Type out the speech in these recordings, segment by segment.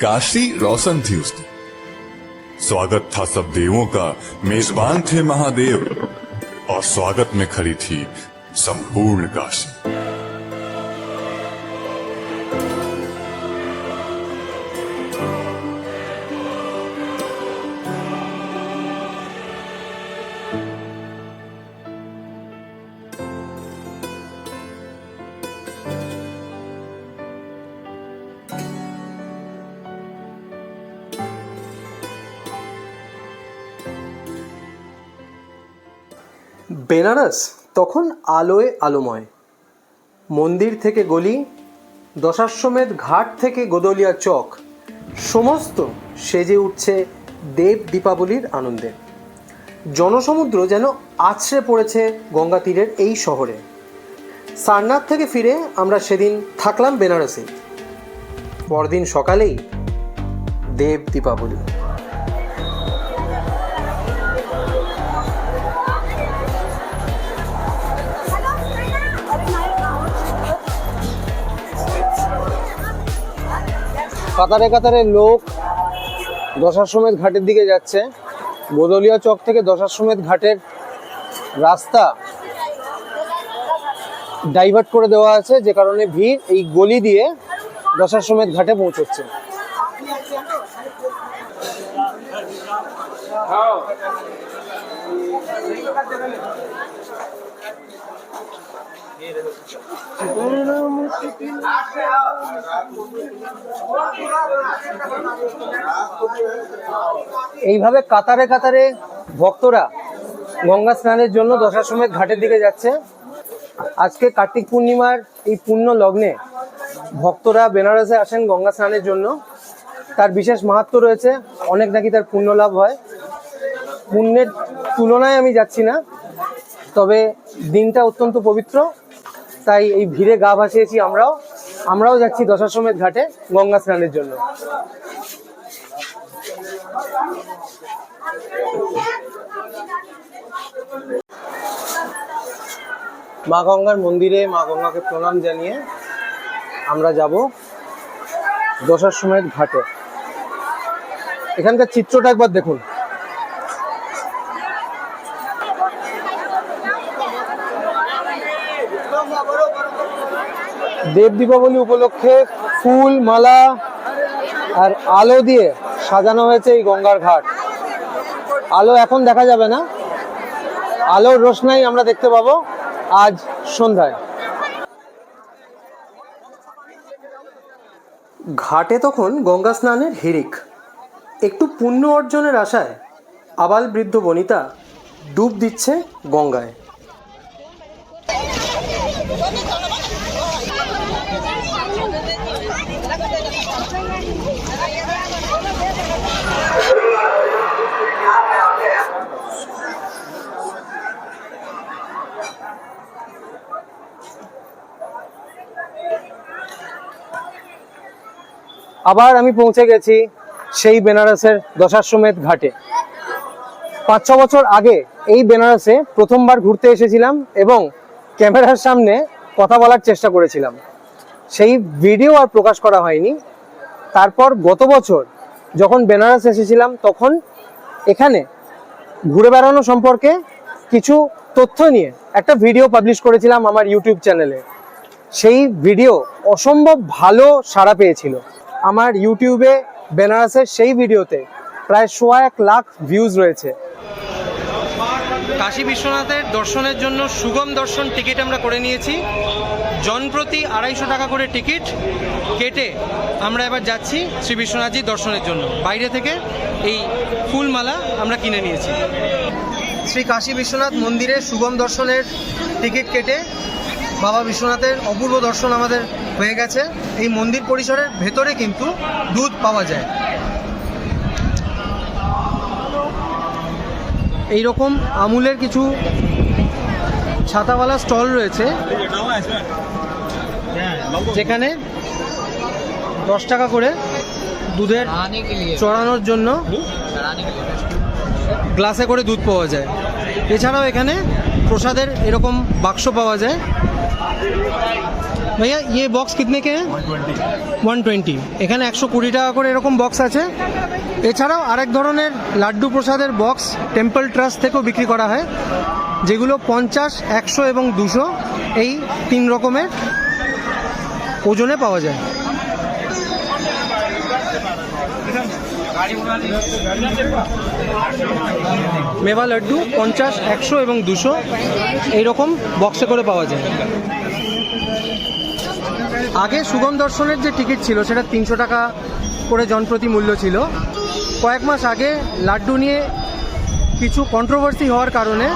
काशी रोशन थी उसकी। स्वागत था सब देवों का। मेजबान थे महादेव। और स्वागत में खड़ी थी संपूर्ण काशी। বেনারস, তখন আলোয় আলোময়। মন্দির থেকে গলি, দশাশ্বমেধ ঘাট থেকে গোদলিয়া চক, সমস্ত সেজে উঠছে দেব দীপাবলির আনন্দে। জনসমুদ্র যেন আছড়ে পড়েছে গঙ্গা তীরের এই শহরে। সারনাথ থেকে ফিরে আমরা সেদিন থাকলাম বেনারসে। পরদিন সকালেই দেব দীপাবলি। কাতারে কাতারে লোক দশাশ্বমেধ ঘাটের দিকে যাচ্ছে। গোদলিয়া চক থেকে দশাশ্বমেধ ঘাটের রাস্তা ডাইভার্ট করে দেওয়া আছে, যে কারণে ভিড় এই গলি দিয়ে দশাশ্বমেধ ঘাটে পৌঁছচ্ছে। এইভাবে কাতারে কাতারে ভক্তরা গঙ্গা স্নানের জন্য দশাশ্বমেধ ঘাটের দিকে যাচ্ছে। আজকে কার্তিক পূর্ণিমার এই পুণ্য লগ্নে ভক্তরা বেনারসে আসেন গঙ্গা স্নানের জন্য। তার বিশেষ মাহাত্ম রয়েছে, অনেক নাকি তার পুণ্য লাভ হয়। পুণ্যের তুলনায় আমি যাচ্ছি না, তবে দিনটা অত্যন্ত পবিত্র। তাই এই ভিড়ে গা ভাসিয়েছি আমরাও। আমরাও যাচ্ছি দশাশ্বমেধ ঘাটে গঙ্গা স্নানের জন্য। মা গঙ্গার মন্দিরে মা গঙ্গাকে প্রণাম জানিয়ে আমরা যাব দশাশ্বমেধ ঘাটে। এখানকার চিত্রটা একবার দেখুন। দেব দীপাবলি উপলক্ষে ফুল, মালা আর আলো দিয়ে সাজানো হয়েছে এই গঙ্গার ঘাট। আলো এখন দেখা যাবে না। আলোর রোশনাই আমরা দেখতে পাবো আজ সন্ধ্যায়। ঘাটে তখন গঙ্গা স্নানের হিড়িক একটু পুণ্য অর্জনের আশায় আবাল বৃদ্ধ বনিতা ডুব দিচ্ছে গঙ্গায়। আবার আমি পৌঁছে গেছি সেই বেনারসের দশাশ্বমেধ ঘাটে। পাঁচ, ছ বছর আগে এই বেনারসে প্রথমবার ঘুরতে এসেছিলাম এবং ক্যামেরার সামনে কথা বলার চেষ্টা করেছিলাম। সেই ভিডিও আর প্রকাশ করা হয়নি। তারপর গত বছর যখন বেনারস এসেছিলাম, তখন এখানে ঘুরে বেড়ানো সম্পর্কে কিছু তথ্য নিয়ে একটা ভিডিও পাবলিশ করেছিলাম আমার ইউটিউব চ্যানেলে সেই ভিডিও অসম্ভব ভালো সাড়া পেয়েছিল। আমার ইউটিউবে বেনারসের সেই ভিডিওতে প্রায় সোয়া এক লাখ ভিউজ রয়েছে। কাশী বিশ্বনাথের দর্শনের জন্য সুগম দর্শন টিকিট আমরা করে নিয়েছি। জনপ্রতি আড়াইশো টাকা করে টিকিট কেটে আমরা এবার যাচ্ছি শ্রী বিশ্বনাথজির দর্শনের জন্য। বাইরে থেকে এই ফুলমালা আমরা কিনে নিয়েছি। শ্রী কাশী বিশ্বনাথ মন্দিরে সুগম দর্শনের টিকিট কেটে বাবা বিশ্বনাথের অপূর্ব দর্শন আমাদের হয়ে গেছে। এই মন্দির পরিসরের ভেতরে কিন্তু দুধ পাওয়া যায়। এই রকম আমুলের কিছু ছাতাওয়ালা স্টল রয়েছে। যেখানে দশ টাকা করে দুধের চড়ানোর জন্য গ্লাসে করে দুধ পাওয়া যায়। এছাড়াও এখানে প্রসাদের এরকম বাক্স পাওয়া যায়। ভাইয়া ইয়ে বক্স কিতনে কে? ওয়ান টোয়েন্টি এখানে একশো কুড়ি টাকা করে এরকম বক্স আছে। এছাড়াও আরেক ধরনের লাড্ডু প্রসাদের বক্স টেম্পল ট্রাস্ট থেকেও বিক্রি করা হয়, যেগুলো পঞ্চাশ, একশো এবং দুশো এই তিন রকমের ওজনে পাওয়া যায়। মেবা লাড্ডু পঞ্চাশ, একশো এবং দুশো এইরকম বক্সে করে পাওয়া যায়। আগে সুগম দর্শনের যে টিকিট ছিল, সেটা তিনশো টাকা করে জনপ্রতি মূল্য ছিল। কয়েক মাস আগে লাড্ডু নিয়ে কিছু কন্ট্রোভার্সি হওয়ার কারণে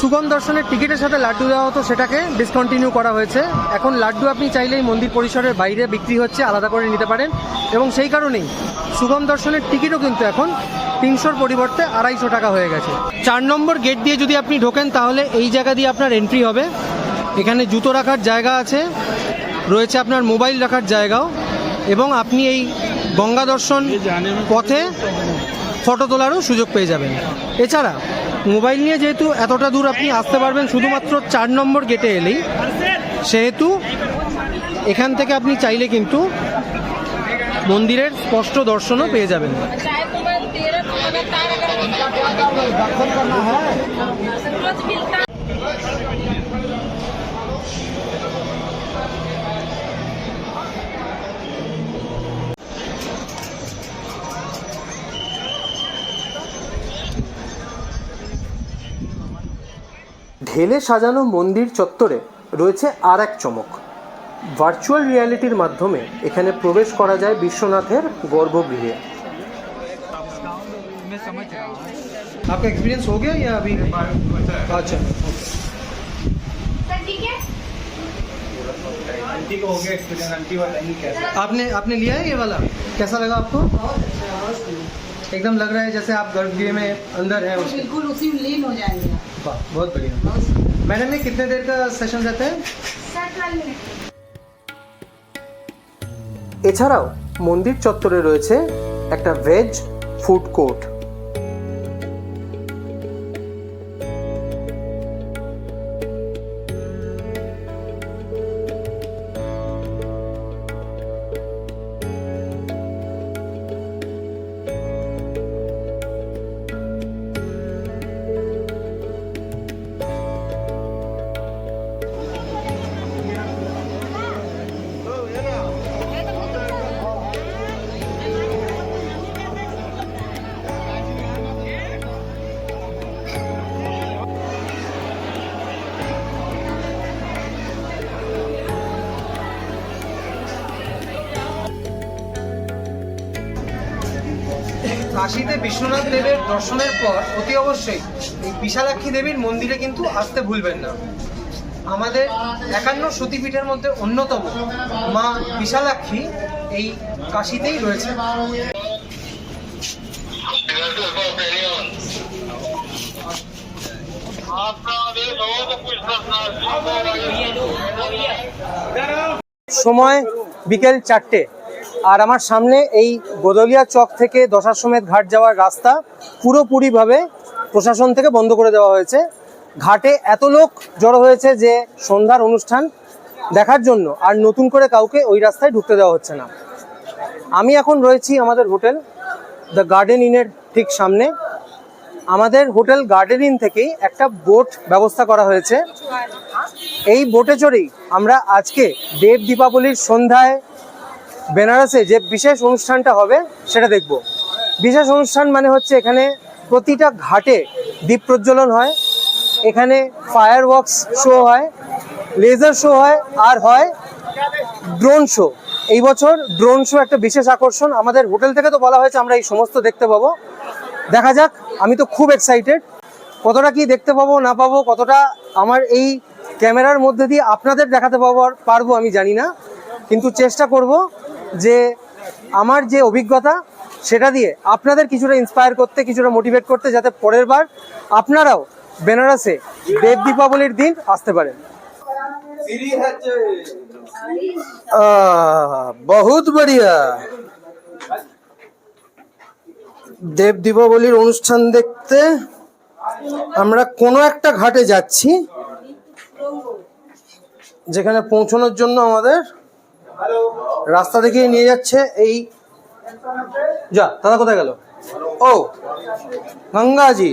সুগম দর্শনের টিকিটের সাথে লাড্ডু দেওয়া হতো, সেটাকে ডিসকন্টিনিউ করা হয়েছে। এখন লাড্ডু আপনি চাইলেই মন্দির পরিসরের বাইরে বিক্রি হচ্ছে, আলাদা করে নিতে পারেন। এবং সেই কারণেই সুগম দর্শনের টিকিটও কিন্তু এখন তিনশোর পরিবর্তে আড়াইশো টাকা হয়ে গেছে। চার নম্বর গেট দিয়ে যদি আপনি ঢোকেন, তাহলে এই জায়গা দিয়ে আপনার এন্ট্রি হবে। এখানে জুতো রাখার জায়গা আছে, রয়েছে আপনার মোবাইল রাখার জায়গাও, এবং আপনি এই গঙ্গা দর্শন পথে ফটো তোলারও সুযোগ পেয়ে যাবেন। এছাড়া মোবাইল নিয়ে যেহেতু এতটা দূর আপনি আসতে পারবেন, শুধুমাত্র চার নম্বর গেটে এলেই, সেহেতু এখান থেকে আপনি চাইলে কিন্তু মন্দিরের স্পষ্ট দর্শনও পেয়ে যাবেন। ঢেলে সাজানো মন্দির চত্বরে রয়েছে আর এক চমক। ভার্চুয়াল রিয়ালিটির মাধ্যমে এখানে প্রবেশ করা যায় বিশ্বনাথের গর্ভগৃহে आपका एक्सपीरियंस हो गया या अभी अच्छा आपने आपने लिया है ये वाला कैसा लगा आपको एकदम लग रहा है जैसे आप गर्भगृह में अंदर हैं उसके बिल्कुल उसी में लीन हो जाएंगे वाह बहुत बढ़िया मैडम ये कितने देर का सेशन रहता है এছাড়াও মন্দির চত্বরে রয়েছে একটা ভেজ ফুড কোর্ট কাশীতে বিশ্বনাথ দেবের দর্শনের পর অতি অবশ্যই এই বিশালাক্ষী দেবীর মন্দিরে কিন্তু আসতে ভুলবেন না। আমাদের একান্ন সতীপীঠের মধ্যে অন্যতম মা বিশালাক্ষী এই কাশীতেই রয়েছে। সময় বিকেল চারটে। আর আমার সামনে এই গোদলিয়া চক থেকে দশাশ্বমেধ ঘাট যাওয়ার রাস্তা পুরোপুরিভাবে প্রশাসন থেকে বন্ধ করে দেওয়া হয়েছে। ঘাটে এত লোক জড়ো হয়েছে যে সন্ধ্যার অনুষ্ঠান দেখার জন্য আর নতুন করে কাউকে ওই রাস্তায় ঢুকতে দেওয়া হচ্ছে না। আমি এখন রয়েছি আমাদের হোটেল, দ্য গার্ডেন ইনের ঠিক সামনে। আমাদের হোটেল গার্ডেন ইন থেকেই একটা বোট ব্যবস্থা করা হয়েছে। এই বোটে চড়েই আমরা আজকে দেব দীপাবলির সন্ধ্যায় বেনারসে যে বিশেষ অনুষ্ঠানটা হবে, সেটা দেখব। বিশেষ অনুষ্ঠান মানে হচ্ছে এখানে প্রতিটা ঘাটে দ্বীপ প্রজ্বলন হয়, এখানে ফায়ার ওয়ার্কস শো হয় লেজার শো হয়, আর হয় ড্রোন শো এই বছর ড্রোন শো একটা বিশেষ আকর্ষণ। আমাদের হোটেল থেকে তো বলা হয়েছে, আমরা এই সমস্ত দেখতে পাবো। দেখা যাক, আমি তো খুব এক্সাইটেড কতটা কি দেখতে পাবো, না পাবো, কতটা আমার এই ক্যামেরার মধ্যে দিয়ে আপনাদের দেখাতে পাবো পারব আমি জানি না। কিন্তু চেষ্টা করব যে আমার যে অভিজ্ঞতা, সেটা দিয়ে আপনাদের কিছুটা ইন্সপায়ার করতে, কিছুটা মোটিভেট করতে যাতে পরের বার আপনারাও বেনারসে দেব দীপাবলির দিন আসতে পারেন। বহুত বড়িয়া। দেব দীপাবলির অনুষ্ঠান দেখতে আমরা কোনো একটা ঘাটে যাচ্ছি, যেখানে পৌঁছানোর জন্য আমাদের রাস্তা দেখিয়ে নিয়ে যাচ্ছে এই যা দাদা কোথায় গেল? ও গঙ্গাজি।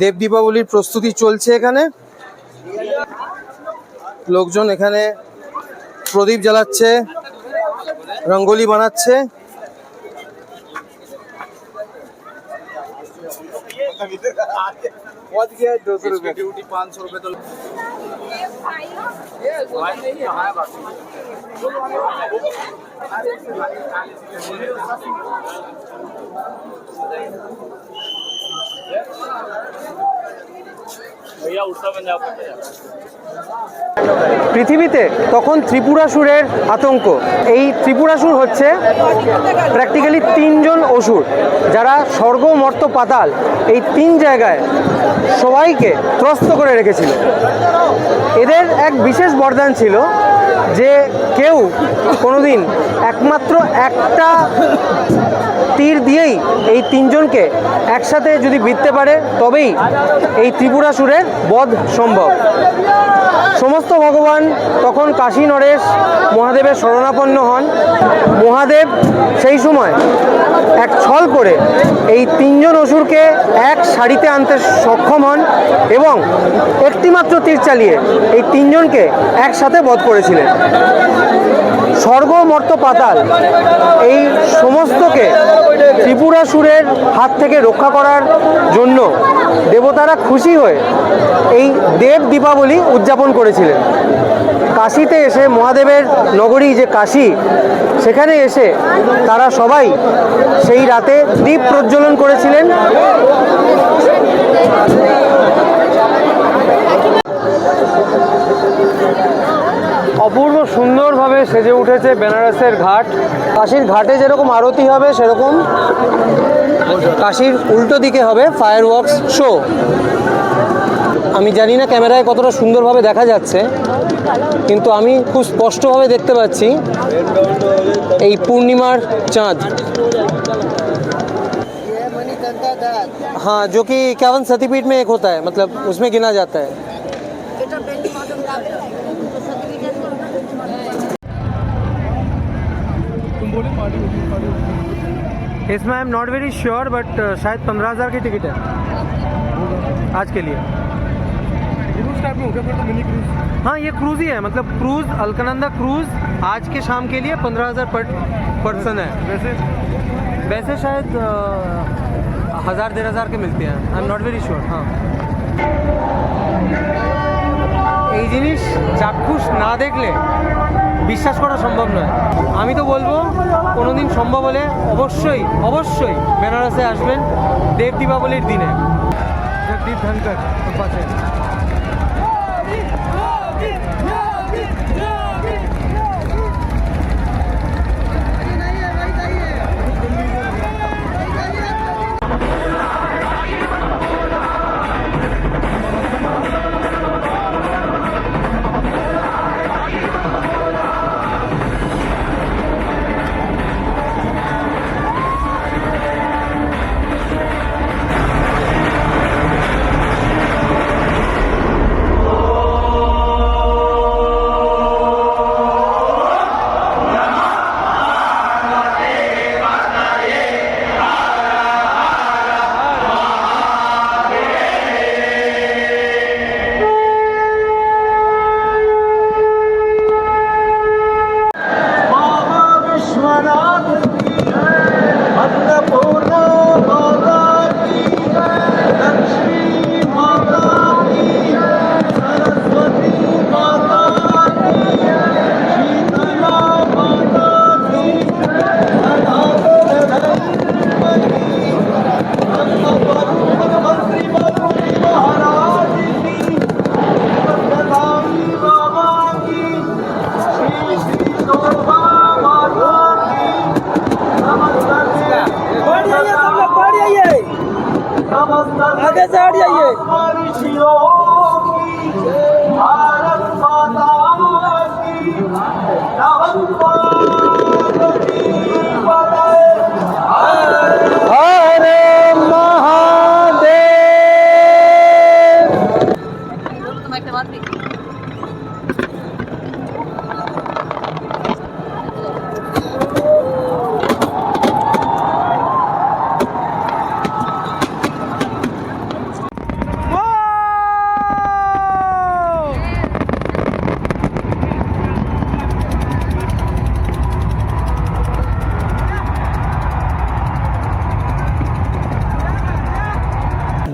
দেব দীপাবলির প্রস্তুতি চলছে এখানে। লোকজন এখানে প্রদীপ জ্বালাচ্ছে রঙ্গোলি বানাচ্ছে। भैया उठता मैंने आपको পৃথিবীতে তখন ত্রিপুরাসুরের আতঙ্ক। এই ত্রিপুরাসুর হচ্ছে প্র্যাকটিক্যালি তিনজন অসুর। যারা স্বর্গ মর্ত পাতাল, এই তিন জায়গায় সবাইকে ত্রস্ত করে রেখেছিল। এদের এক বিশেষ বরদান ছিল যে কেউ কোনোদিন একমাত্র একটা তীর দিয়েই এই তিনজনকে একসাথে যদি বিধতে পারে, তবেই এই ত্রিপুরাসুরের বধ সম্ভব। সমস্ত ভগবান তখন কাশী নরেশ মহাদেবের শরণাপন্ন হন। মহাদেব সেই সময় এক ছল করে এই তিনজন অসুরকে এক শাড়িতে আনতে সক্ষম হন এবং একটিমাত্র তীর চালিয়ে এই তিনজনকে একসাথে বধ করেছিলেন। স্বর্গ মর্ত পাতাল এই সমস্তকে ত্রিপুরাসুরের হাত থেকে রক্ষা করার জন্য দেবতারা খুশি হয়ে এই দেব দীপাবলি উদযাপন করেছিলেন। কাশিতে এসে মহাদেবের নগরী যে কাশী, সেখানে এসে তারা সবাই সেই রাতে দ্বীপ প্রজ্বলন করেছিলেন। অপূর্ব সুন্দরভাবে সেজে উঠেছে বেনারসের ঘাট কাশীর ঘাটে যেরকম আরতি হবে সেরকম কাশীর উল্টো দিকে হবে ফায়ার ওয়ার্কস শো আমি জানি না ক্যামেরায় কতটা সুন্দরভাবে দেখা যাচ্ছে কিন্তু আমি খুব স্পষ্টভাবে দেখতে পাচ্ছি এই পূর্ণিমার চাঁদ हाँ जो कि इक्यावन सतीपीठ में एक होता है मतलब उसमें गिना जाता है इसमें I am not very sure but शायद पंद्रह हज़ार की टिकट है। आज के लिए। हो तो हाँ ये क्रूज ही है मतलब क्रूज अलकनंदा क्रूज आज के शाम के लिए पंद्रह हज़ार पर पर्सन है। वैसे वैसे शायद हज़ार डेढ़ हज़ार के मिलते हैं। I am not very sure हाँ। জিনিস চাক্ষুষ না দেখলে বিশ্বাস করা সম্ভব নয়। আমি তো বলব কোনো দিন সম্ভব হলে অবশ্যই অবশ্যই বেনারসে আসবেন দেব দীপাবলির দিনে। দেবদীপ ধনকর পাশে आगे से हट जाइए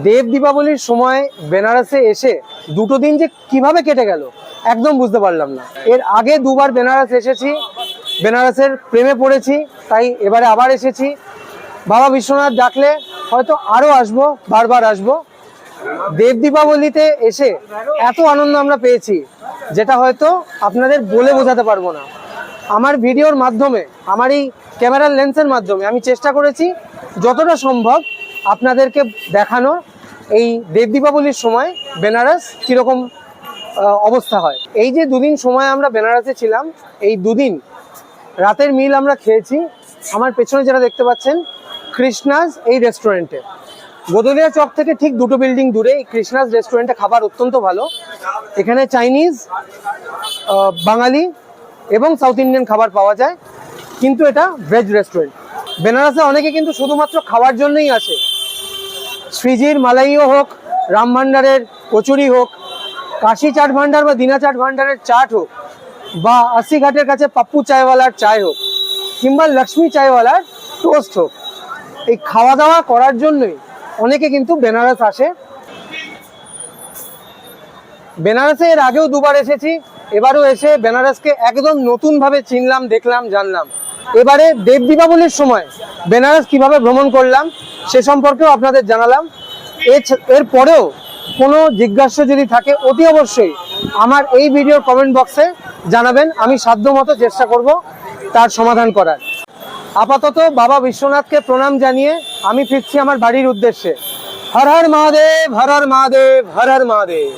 দেব দীপাবলির সময় বেনারসে এসে দুটো দিন যে কীভাবে কেটে গেল, একদম বুঝতে পারলাম না। এর আগে দুবার বেনারস এসেছি, বেনারসের প্রেমে পড়েছি, তাই এবারে আবার এসেছি। বাবা বিশ্বনাথ ডাকলে হয়তো আরও আসব, বারবার আসব। দেব দীপাবলিতে এসে এত আনন্দ আমরা পেয়েছি, যেটা হয়তো আপনাদের বলে বোঝাতে পারব না। আমার ভিডিওর মাধ্যমে আমার এই ক্যামেরার লেন্সের মাধ্যমে আমি চেষ্টা করেছি যতটা সম্ভব আপনাদেরকে দেখানোর এই দেব দীপাবলির সময় বেনারস কীরকম অবস্থা হয়? এই যে দুদিন সময় আমরা বেনারসে ছিলাম, এই দুদিন রাতের মিল আমরা খেয়েছি। আমার পেছনে যেটা দেখতে পাচ্ছেন, কৃষ্ণাজ এই রেস্টুরেন্টে গোদলিয়া চক থেকে ঠিক দুটো বিল্ডিং দূরে এই কৃষ্ণাজ রেস্টুরেন্টে খাবার অত্যন্ত ভালো। এখানে চাইনিজ বাঙালি এবং সাউথ ইন্ডিয়ান খাবার পাওয়া যায়। কিন্তু এটা ভেজ রেস্টুরেন্ট বেনারসে অনেকে কিন্তু শুধুমাত্র খাওয়ার জন্যই আসে। শ্রীজির মালাইও হোক, রাম ভান্ডারের কচুরি হোক, কাশি চাট ভান্ডার বা দিনা চাট ভান্ডারের চাট হোক, বা ঘাটের কাছে পাপ্পু চায়ওয়ালার চায় হোক, কিংবা লক্ষ্মী চায়ওয়ালার টোস্ট হোক, এই খাওয়া দাওয়া করার জন্যই অনেকে কিন্তু বেনারস আসে। বেনারসে এর আগেও দুবার এসেছি, এবারও এসে বেনারসকে একদম নতুনভাবে চিনলাম, দেখলাম, জানলাম। এবারে দেব দীপাবলির সময় বেনারস কীভাবে ভ্রমণ করলাম, সে সম্পর্কেও আপনাদের জানালাম। এর পরেও কোনো জিজ্ঞাসা যদি থাকে, অতি অবশ্যই আমার এই ভিডিওর কমেন্ট বক্সে জানাবেন, আমি সাধ্যমতো চেষ্টা করব তার সমাধান করার। আপাতত বাবা বিশ্বনাথকে প্রণাম জানিয়ে আমি ফিরছি আমার বাড়ির উদ্দেশ্যে। হর হর মহাদেব, হর হর মহাদেব, হর হর মহাদেব।